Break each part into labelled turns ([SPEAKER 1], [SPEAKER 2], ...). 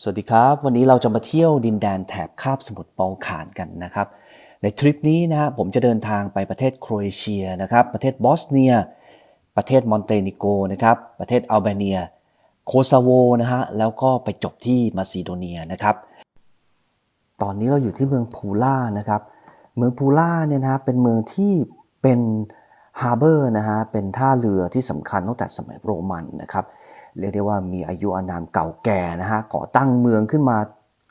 [SPEAKER 1] สวัสดีครับ วันนี้เราจะมาเที่ยวดินแดนแถบคาบสมุทรบอลข่านกันนะครับ ในทริปนี้นะผมจะเดินทางไปประเทศโครเอเชียนะครับประเทศบอสเนีย ประเทศมอนเตเนโกนะครับประเทศอัลเบเนีย โคซาโวนะฮะแล้วก็ไปจบที่มาซิโดเนียนะครับตอนนี้เราอยู่ที่เมืองพูล่านะครับเมืองพูล่าเนี่ยนะฮะเป็นเมืองที่เป็นฮาร์เบอร์นะฮะเป็นท่าเรือที่สำคัญตั้งแต่สมัยโรมันนะครับ เรียกได้ว่ามีอายุอานามเก่าแก่นะฮะก่อตั้งเมืองขึ้นมา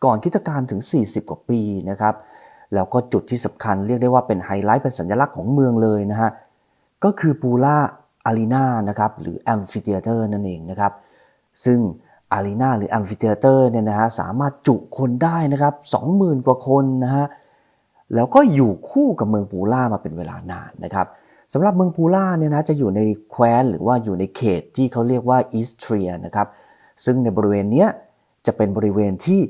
[SPEAKER 1] ก่อนคิตกาลถึง 40 กว่าปีนะครับแล้วก็จุดที่สำคัญเรียกได้ว่าเป็นไฮไลท์เป็นสัญลักษณ์ของเมืองเลยนะฮะก็คือปูล่าอารีนานะครับหรือแอมฟิเ h เ a อร์นั่นเองนะครับซึ่งอารีนาหรือแอมฟิเ h เ a อร์เนี่ยนะฮะสามารถจุคนได้นะครับ 20,000 กว่าคนนะฮะแล้วก็อยู่คู่กับเมืองปูล่ามาเป็นเวลานานนะครับ สำหรับเมืองปูล่าเนี่ยนะจะอยู่ในแคว้นหรือว่าอยู่ในเขตที่เขาเรียกว่าอีสเทรียนะครับซึ่งในบริเวณเนี้ยจะเป็นบริเวณที่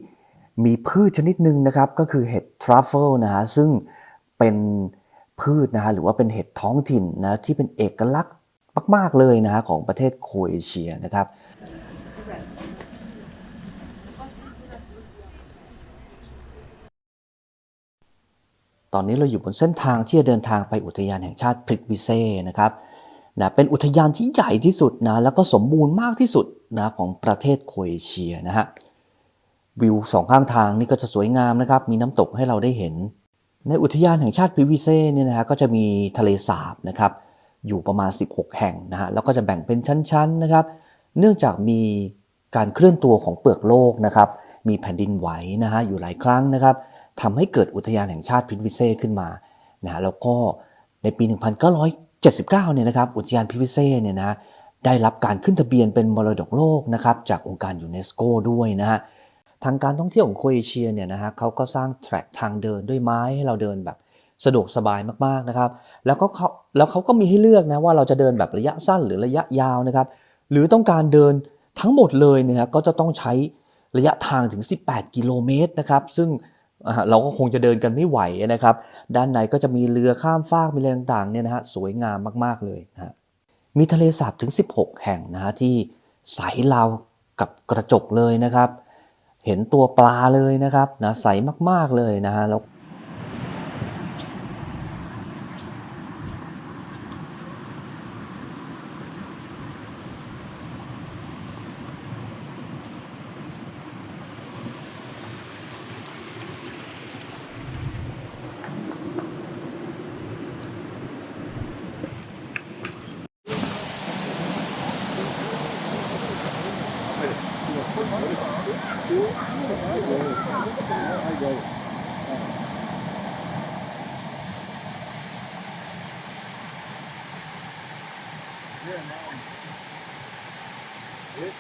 [SPEAKER 1] มีพืชชนิดหนึ่งนะครับก็คือเห็ดทรัฟเฟิลนะฮะซึ่งเป็นพืชนะฮะหรือว่าเป็นเห็ดท้องถิ่นนะที่เป็นเอกลักษณ์มาก ๆ เลยนะฮะของประเทศโครเอเชียนะครับ ตอนนี้เราอยู่บนเส้นทางที่จะเดินทางไปอุทยานแห่งชาติพริกวิเซ่นะครับนะเป็นอุทยานที่ใหญ่ที่สุดนะแล้วก็สมบูรณ์มากที่สุดนะของประเทศโครเอเชียนะฮะวิวสองข้างทางนี่ก็จะสวยงามนะครับ มีน้ำตกให้เราได้เห็น ในอุทยานแห่งชาติพริกวิเซ่เนี่ยนะฮะก็จะมีทะเลสาบนะครับ อยู่ประมาณ 16 แห่งนะฮะแล้วก็จะแบ่งเป็นชั้นๆนะครับ เนื่องจากมีการเคลื่อนตัวของเปลือกโลกนะครับ มีแผ่นดินไหวนะฮะอยู่หลายครั้งนะครับ ทำให้เกิดอุทยานแห่งชาติพิทวิเซ่ขึ้นมานะฮะแล้วก็ในปี 1979 เนี่ยนะครับอุทยานพิทวิเซ่เนี่ยนะได้รับการขึ้นทะเบียนเป็นมรดกโลกนะครับจากองค์การยูเนสโกด้วยนะฮะทางการท่องเที่ยวของโครเอเชียเนี่ยนะฮะเขาก็สร้างแทร็กทางเดินด้วยไม้ให้เราเดินแบบสะดวกสบายมากๆนะครับ แล้วก็เขาแล้วเขาก็มีให้เลือกนะว่าเราจะเดินแบบระยะสั้นหรือระยะยาวนะครับ หรือต้องการเดินทั้งหมดเลยเนยนะก็จะต้องใช้ระยะทางถึง 18 กิโลเมตรนะครับ ซึ่ง เราก็คงจะเดินกันไม่ไหวนะครับ ด้านในก็จะมีเรือข้ามฟากมีอะไรต่างๆเนี่ยนะฮะสวยงามมากๆเลยนะฮะมีทะเลสาบถึง 16 แห่งนะฮะที่ใสราวกับกระจกเลยนะครับ เห็นตัวปลาเลยนะครับนะใสมากๆเลยนะฮะแล้ว
[SPEAKER 2] Yeah, man.
[SPEAKER 1] It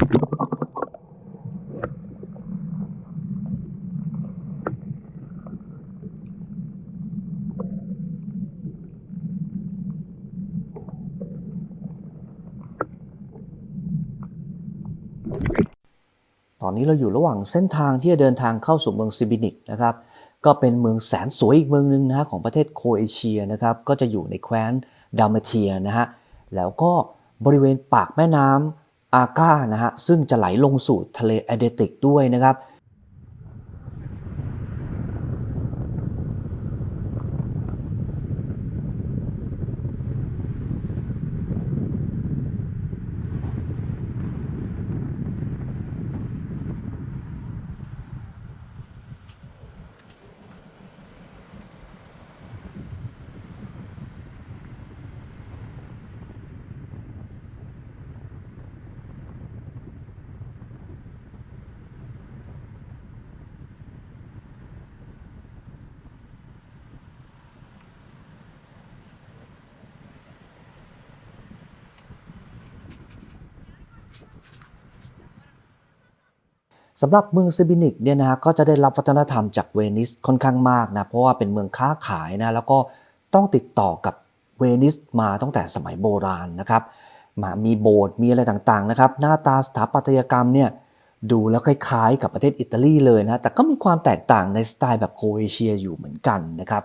[SPEAKER 1] ตอนนี้เราอยู่ระหว่างเส้นทางที่จะเดินทางเข้าสู่เมืองซิบินิกนะครับ ก็เป็นเมืองแสนสวยอีกเมืองหนึ่งนะฮะของประเทศโคเอเชียนะครับ ก็จะอยู่ในแคว้นดามาเทียนะฮะ แล้วก็บริเวณปากแม่น้ อาก้านะฮะซึ่งจะไหลลงสู่ทะเลแอเดติกด้วยนะครับ สำหรับเมืองซิบินิกเนี่ยนะฮะก็จะได้รับวัฒนธรรมจากเวนิสค่อนข้างมากนะเพราะว่าเป็นเมืองค้าขายนะแล้วก็ต้องติดต่อกับเวนิสมาตั้งแต่สมัยโบราณนะครับมามีโบสถ์มีอะไรต่างๆนะครับหน้าตาสถาปัตยกรรมเนี่ยดูแล้วคล้ายๆ กับประเทศอิตาลีเลยนะแต่ก็มีความแตกต่างในสไตล์แบบโครเอเชียอยู่เหมือนกันนะครับ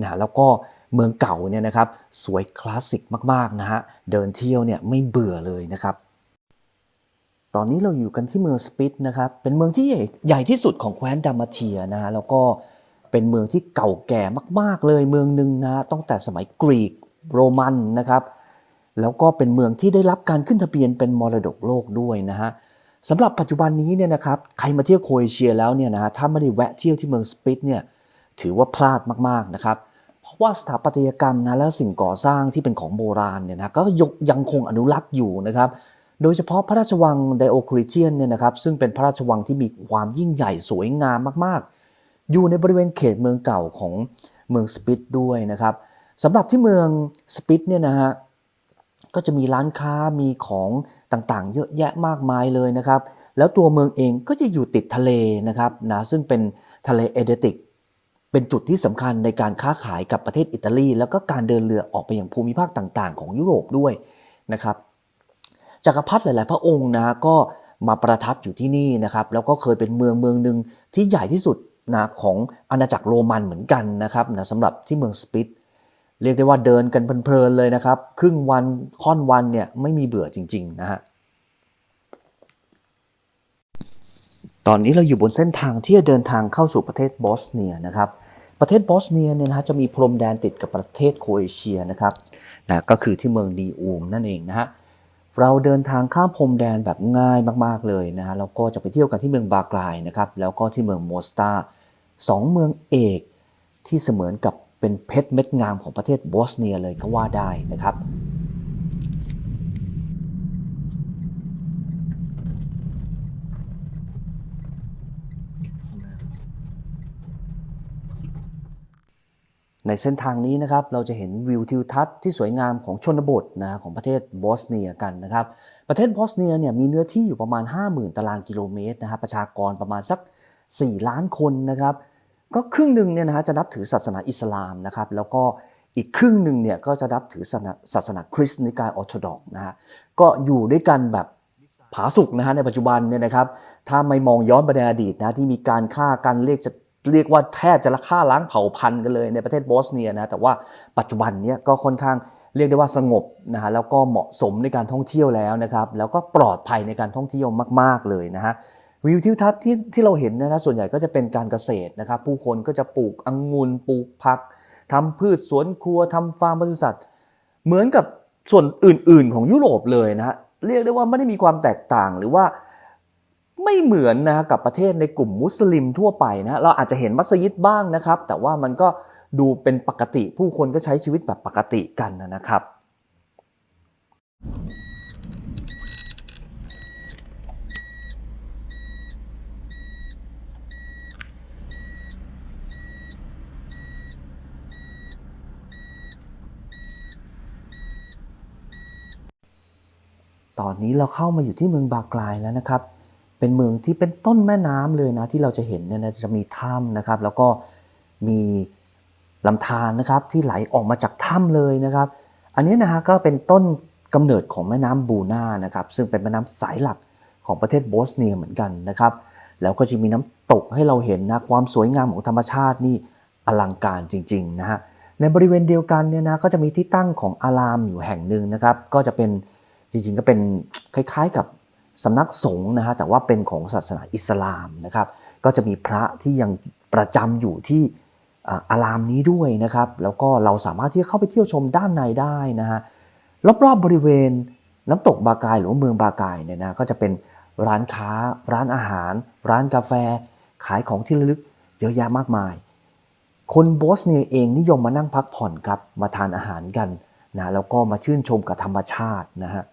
[SPEAKER 1] นะแล้วก็เมืองเก่าเนี่ยนะครับสวยคลาสสิกมากๆนะฮะเดินเที่ยวเนี่ยไม่เบื่อเลยนะครับ ตอนนี้เราอยู่กันที่เมืองสปิตนะครับ เป็นเมืองที่ใหญ่ใหญ่ที่สุดของแคว้นดามาเทียนะฮะ แล้วก็เป็นเมืองที่เก่าแก่มาก ๆ เลยเมืองหนึ่งนะตั้งแต่สมัยกรีกโรมันนะครับ แล้วก็เป็นเมืองที่ได้รับการขึ้นทะเบียนเป็นมรดกโลกด้วยนะฮะสำหรับปัจจุบันนี้เนี่ยนะครับ ใครมาเที่ยวโครเอเชียแล้วเนี่ยนะฮะ ถ้าไม่ได้แวะเที่ยวที่เมืองสปิตเนี่ย ถือว่าพลาดมาก ๆ นะครับ เพราะว่าสถาปัตยกรรมนะและสิ่งก่อสร้างที่เป็นของโบราณเนี่ยนะ ก็ยกยังคงอนุรักษ์อยู่นะครับ โดยเฉพาะพระราชวังไดโอคริเทียนเนี่ยนะครับซึ่งเป็นพระราชวังที่มีความยิ่งใหญ่สวยงามมากๆ อยู่ในบริเวณเขตเมืองเก่าของเมืองสปิตด้วยนะครับสำหรับที่เมืองสปิตเนี่ยนะฮะก็จะมีร้านค้ามีของต่างๆ เยอะแยะมากมายเลยนะครับ แล้วตัวเมืองเองก็จะอยู่ติดทะเลนะครับนะซึ่งเป็นทะเลเอเดติก เป็นจุดที่สำคัญในการค้าขายกับประเทศอิตาลี แล้วก็การเดินเรือออกไปยังภูมิภาคต่างๆ ของยุโรปด้วยนะครับ จักรพรรดิหลาย ๆ พระองค์นะก็มาประทับอยู่ที่นี่นะครับแล้วก็เคยเป็นเมืองเมืองหนึ่งที่ใหญ่ที่สุดนะของอาณาจักรโรมันเหมือนกันนะครับนะสำหรับที่เมืองสปิตเรียกได้ว่าเดินกันเพลินๆเลยนะครับ ครึ่งวันค่อนวันเนี่ยไม่มีเบื่อจริง ๆ นะฮะตอนนี้เราอยู่บนเส้นทางที่จะเดินทางเข้าสู่ประเทศบอสเนียนะครับ ประเทศบอสเนียเนี่ยนะฮะจะมีพรมแดนติดกับประเทศโครเอเชียนะครับนะก็คือที่เมืองดีอูมนั่นเองนะฮะ เราเดินทางข้ามพรมแดนแบบง่ายมาก ๆ เลยนะฮะแล้วก็จะไปเที่ยวกันที่เมืองบากลายนะครับ แล้วก็ที่เมืองโมสตาสองเมืองเอกที่เสมือนกับเป็นเพชรเม็ดงามของประเทศบอสเนียเลยก็ว่าได้นะครับ ในเส้นทางนี้นะครับเราจะเห็นวิวทิวทัศน์ที่สวยงามของชนบทนะของประเทศบอสเนียกันนะครับ ประเทศบอสเนียเนี่ยมีเนื้อที่อยู่ประมาณ 50,000 ตารางกิโลเมตรนะครับประชากรประมาณสัก 4 ล้านคนนะครับ ก็ครึ่งหนึ่งเนี่ยนะฮะจะนับถือศาสนาอิสลามนะครับ แล้วก็อีกครึ่งหนึ่งเนี่ยก็จะนับถือศาสนาคริสต์นิกายออร์โธดอกนะฮะก็อยู่ด้วยกันแบบผาสุกนะฮะในปัจจุบันเนี่ยนะครับ ถ้าไม่มองย้อนไปในอดีตนะที่มีการฆ่ากันเรียกจะ เรียกว่าแทบจะละฆ่าล้างเผ่าพันธุ์กันเลยในประเทศบอสเนียนะแต่ว่าปัจจุบันเนี้ยก็ค่อนข้างเรียกได้ว่าสงบนะฮะแล้วก็เหมาะสมในการท่องเที่ยวแล้วนะครับแล้วก็ปลอดภัยในการท่องเที่ยวมาก ๆเลยนะฮะวิวทิวทัศน์ที่ที่เราเห็นนะนะส่วนใหญ่ก็จะเป็นการเกษตรนะครับผู้คนก็จะปลูกองุ่นปลูกผักทำพืชสวนครัวทำฟาร์มปศุสัตว์เหมือนกับส่วนอื่น ๆ ของยุโรปเลยนะฮะเรียกได้ว่าไม่ได้มีความแตกต่างหรือว่า ไม่เหมือนนะกับประเทศในกลุ่มมุสลิมทั่วไปนะเราอาจจะเห็นมัสยิดบ้างนะครับ แต่ว่ามันก็ดูเป็นปกติผู้คนก็ใช้ชีวิตแบบปกติกันนะครับตอนนี้เราเข้ามาอยู่ที่เมืองบากลายแล้วนะครับ เป็นเมืองที่เป็นต้นแม่น้ำเลยนะที่เราจะเห็นเนี่ยนะจะมีถ้ำนะครับ แล้วก็มีลำธารนะครับที่ไหลออกมาจากถ้ำเลยนะครับ อันนี้นะฮะก็เป็นต้นกำเนิดของแม่น้ำบูนานะครับซึ่งเป็นแม่น้ำสายหลักของประเทศโบสเนียเหมือนกันนะครับ แล้วก็จะมีน้ำตกให้เราเห็นนะความสวยงามของธรรมชาตินี่อลังการจริงๆนะฮะในบริเวณเดียวกันเนี่ยนะก็จะมีที่ตั้งของอารามอยู่แห่งหนึ่งนะครับ ก็จะเป็นจริงๆก็เป็นคล้ายๆกับ สำนักสงฆ์นะฮะแต่ว่าเป็นของศาสนาอิสลามนะครับ ก็จะมีพระที่ยังประจำอยู่ที่อารามนี้ด้วยนะครับ แล้วก็เราสามารถที่จะเข้าไปเที่ยวชมด้านในได้นะฮะรอบๆบริเวณน้ำตกบากายหรือว่าเมืองบากายเนี่ยนะก็จะเป็นร้านค้า ร้านอาหาร ร้านกาแฟ ขายของที่ระลึกเยอะแยะมากมาย คนโบสเนียเองนิยมมานั่งพักผ่อนครับมาทานอาหารกันนะแล้วก็มาชื่นชมกับธรรมชาตินะฮะ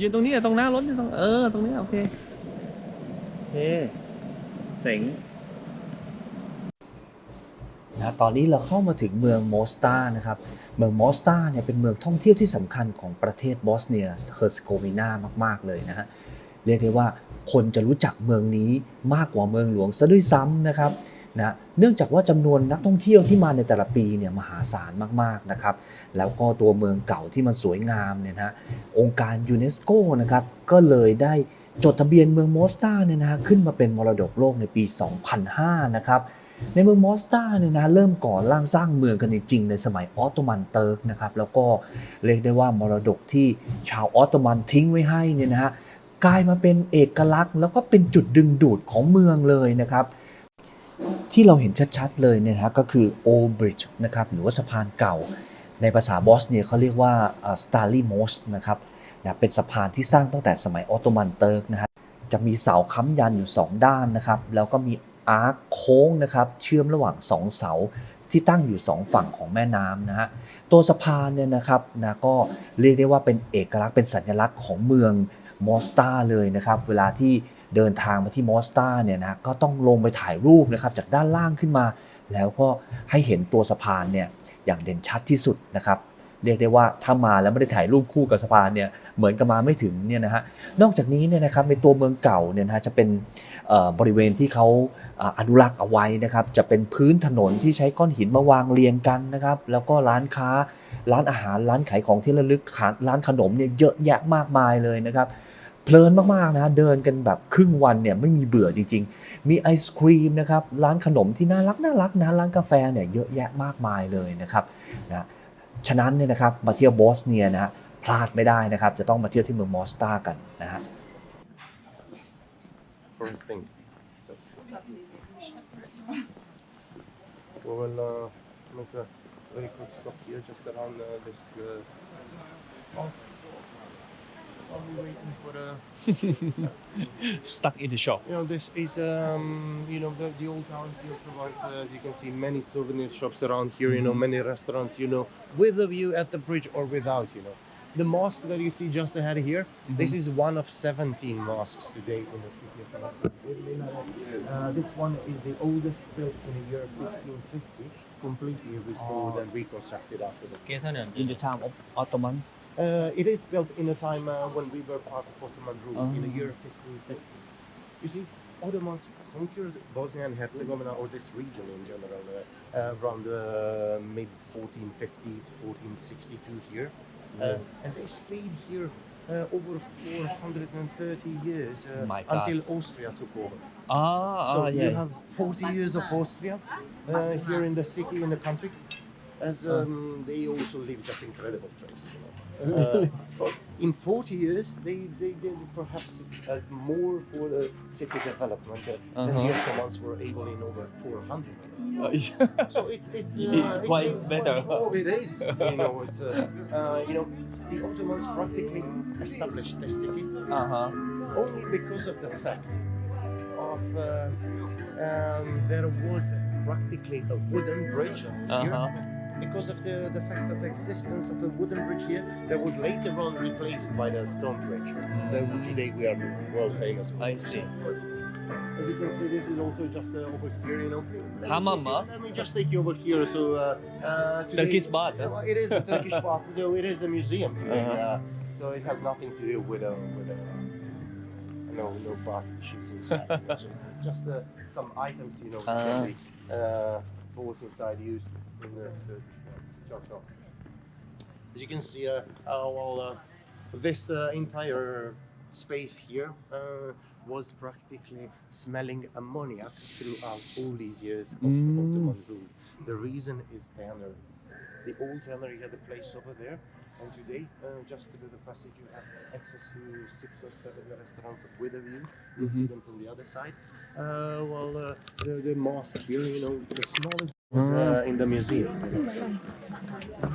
[SPEAKER 2] ยืนตรงนี้ตรงหน้ารถตรงเออตรงนี้โอเคโอเคเจ๋ง
[SPEAKER 1] นะตอนนี้เราเข้ามาถึงเมืองโมสตานะครับ เมืองโมสตาเนี่ยเป็นเมืองท่องเที่ยวที่สำคัญของประเทศบอสเนียเฮอร์ซโกวีนามาก ๆ เลยนะฮะ เรียกได้ว่าคนจะรู้จักเมืองนี้มากกว่าเมืองหลวงซะด้วยซ้ำนะครับ นะเนื่องจากว่าจำนวนนักท่องเที่ยวที่มาในแต่ละปีเนี่ยมหาศาลมากๆนะครับ แล้วก็ตัวเมืองเก่าที่มันสวยงามเนี่ยนะฮะองค์การยูเนสโกนะครับก็เลยได้จดทะเบียนเมืองมอสตาเนี่ยนะฮะขึ้นมาเป็นมรดกโลกในปี 2005 นะครับในเมืองมอสตาเนี่ยนะเริ่มก่อร่างสร้างเมืองกันจริงๆในสมัยออตโตมันเติร์กนะครับแล้วก็เรียกได้ว่ามรดกที่ชาวออตโตมันทิ้งไว้ให้เนี่ยนะฮะกลายมาเป็นเอกลักษณ์ แล้วก็เป็นจุดดึงดูดของเมืองเลยนะครับ ที่เราเห็นชัดๆเลยเนี่ยนะก็คือโอบริดจ์นะครับหรือว่าสะพานเก่า ในภาษาบอสเนียเขาเรียกว่าสตาร์ลีมอสนะครับนะเป็นสะพานที่สร้างตั้งแต่สมัยออตโตมันเติร์กนะฮะจะมีเสาค้ำยันอยู่ 2 ด้านนะครับ แล้วก็มีอาร์คโค้งนะครับ เชื่อมระหว่าง 2 เสาที่ตั้งอยู่ 2 ฝั่งของแม่น้ำนะฮะตัวสะพานเนี่ยนะครับนะก็เรียกได้ว่าเป็นเอกลักษณ์เป็นสัญลักษณ์ของเมืองมอสตาเลยนะครับ เวลาที่ เดินทางมาที่มอสตาเนี่ยนะก็ต้องลงไปถ่ายรูปนะครับจากด้านล่างขึ้นมา แล้วก็ให้เห็นตัวสะพานเนี่ยอย่างเด่นชัดที่สุดนะครับเรียกได้ว่าถ้ามาแล้วไม่ได้ถ่ายรูปคู่กับสะพานเนี่ยเหมือนกับมาไม่ถึงเนี่ยนะฮะนอกจากนี้เนี่ยนะครับในตัวเมืองเก่าเนี่ยนะจะเป็นบริเวณที่เขาอนุรักษ์เอาไว้นะครับจะเป็นพื้นถนนที่ใช้ก้อนหินมาวางเรียงกันนะครับแล้วก็ร้านค้าร้านอาหารร้านขายของที่ระลึกร้านขนมเนี่ยเยอะแยะมากมายเลยนะครับ เพลินมากๆนะเดินกันแบบครึ่งวันเนี่ยไม่มีเบื่อจริง ๆ มีไอศครีมนะครับร้านขนมที่น่ารักน่ารักนะร้านกาแฟเนี่ยเยอะแยะมากมายเลยนะครับนะฉะนั้นเนี่ยนะครับมาเที่ยวบอสเนียนะฮะพลาดไม่ได้นะครับ จะต้องมาเที่ยวที่เมืองมอสตากันนะฮะ
[SPEAKER 3] What do you think? We will uh, make a very quick stop here, just around uh, this. Uh, I'll be waiting for the...
[SPEAKER 2] Stuck in the shop.
[SPEAKER 3] You know, this is, um, you know, the, the old town here provides, uh, as you can see, many souvenir shops around here, you know, mm-hmm. many restaurants, you know, with a view at the bridge or without, you know. The mosque that you see just ahead here, mm-hmm. this is one of 17 mosques today in the city of Palestine. Uh, this one is the oldest built in the year 1550, completely restored oh. and reconstructed after the...
[SPEAKER 2] In the time of Ottoman
[SPEAKER 3] uh, it is built in a time uh, when we were part of Ottoman rule -huh. in the
[SPEAKER 2] uh-huh.
[SPEAKER 3] year 1550. You see, Ottomans conquered Bosnia and Herzegovina or this region in general uh, uh around the mid 1450s, 1462 here, yeah. uh, and they stayed here uh, over 430 years until Austria took over.
[SPEAKER 2] Ah,
[SPEAKER 3] so
[SPEAKER 2] ah,
[SPEAKER 3] yeah.
[SPEAKER 2] you
[SPEAKER 3] have 40 years of Austria here in the city in the country, as uh-huh. um, they also live just incredible place. You know. Uh, in 40 years, they, they did perhaps uh, more for the city development uh, uh-huh. than the Ottomans were able in over 400 years.
[SPEAKER 2] Oh, yeah.
[SPEAKER 3] So it's it's, uh,
[SPEAKER 2] it's quite it's, better.
[SPEAKER 3] Oh, it is. you know, it's uh, uh, you know the Ottomans practically established the city
[SPEAKER 2] uh-huh.
[SPEAKER 3] only because of the fact of um, there was practically a wooden bridge uh-huh. here
[SPEAKER 2] uh-huh.
[SPEAKER 3] Because of the, the fact of existence of the wooden bridge here, that was later on replaced by the stone bridge. That today we are world famous for.
[SPEAKER 2] I see.
[SPEAKER 3] As you can see, this is also just uh, over here, you know. Let me you-
[SPEAKER 2] huh?
[SPEAKER 3] Let me just take you over here. So, uh, uh, today,
[SPEAKER 2] Turkish bath, huh?
[SPEAKER 3] Uh, It is a Turkish bath, though it is a museum. Today,
[SPEAKER 2] Uh-huh.
[SPEAKER 3] uh, so it has nothing to do with a with a no no bath issues inside. so it's just uh, some items, you know,
[SPEAKER 2] Ah.
[SPEAKER 3] that they uh, bought inside used in the Turkish baths. Ciao, ciao. As you can see, uh, uh, well, uh, this uh, entire space here uh, was practically smelling ammonia throughout all these years of
[SPEAKER 2] Mm.
[SPEAKER 3] Ottoman rule. The reason is tannery. The old tannery had a place over there, and today, uh, just through the passage, you have access to six or seven restaurants with a view. You see them from the other side. Uh, well, uh, the, the mosque here, you know, the smallest was uh, in the museum. you know, so.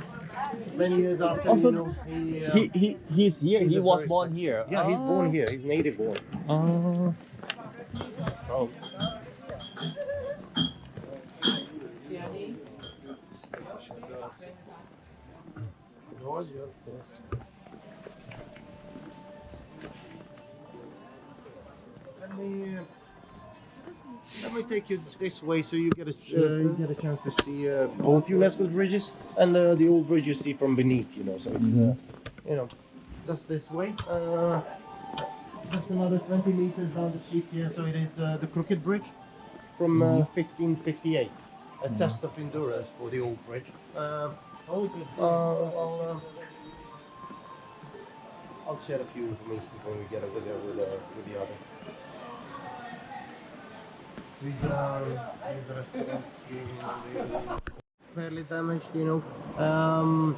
[SPEAKER 3] Many years after,
[SPEAKER 2] Also,
[SPEAKER 3] you know, he, uh,
[SPEAKER 2] He he he's here.
[SPEAKER 3] he's
[SPEAKER 2] he was born
[SPEAKER 3] success-
[SPEAKER 2] here.
[SPEAKER 3] Yeah, he's born
[SPEAKER 2] Ah.
[SPEAKER 3] here. He's native born.
[SPEAKER 2] 아.
[SPEAKER 3] Oh. Let me, uh, let me take you this way so you get a, uh, you get a chance to see uh, both UNESCO's bridges and uh, the old bridge you see from beneath, you know. So it's, uh, you know, just this way. Uh, just another 20 meters down the street here. So it is uh, the Crooked Bridge from uh, 1558. A test of endurance for the old bridge. I'll, uh, I'll share a few information when we get over there with, uh, with the others. Fairly damaged, you know. Um,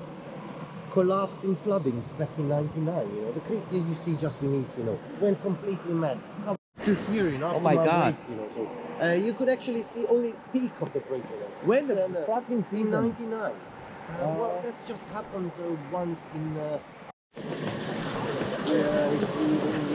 [SPEAKER 3] collapsed in floodings back in 99, you know. The creek you see just beneath, you know, went completely mad. Come to here, you know.
[SPEAKER 2] Oh my God.
[SPEAKER 3] you know, so uh, you could actually see only peak of the bridge, you know.
[SPEAKER 2] When the
[SPEAKER 3] uh,
[SPEAKER 2] flooding
[SPEAKER 3] In
[SPEAKER 2] season?
[SPEAKER 3] 99. Uh, well, that just happens uh, once in. Uh, in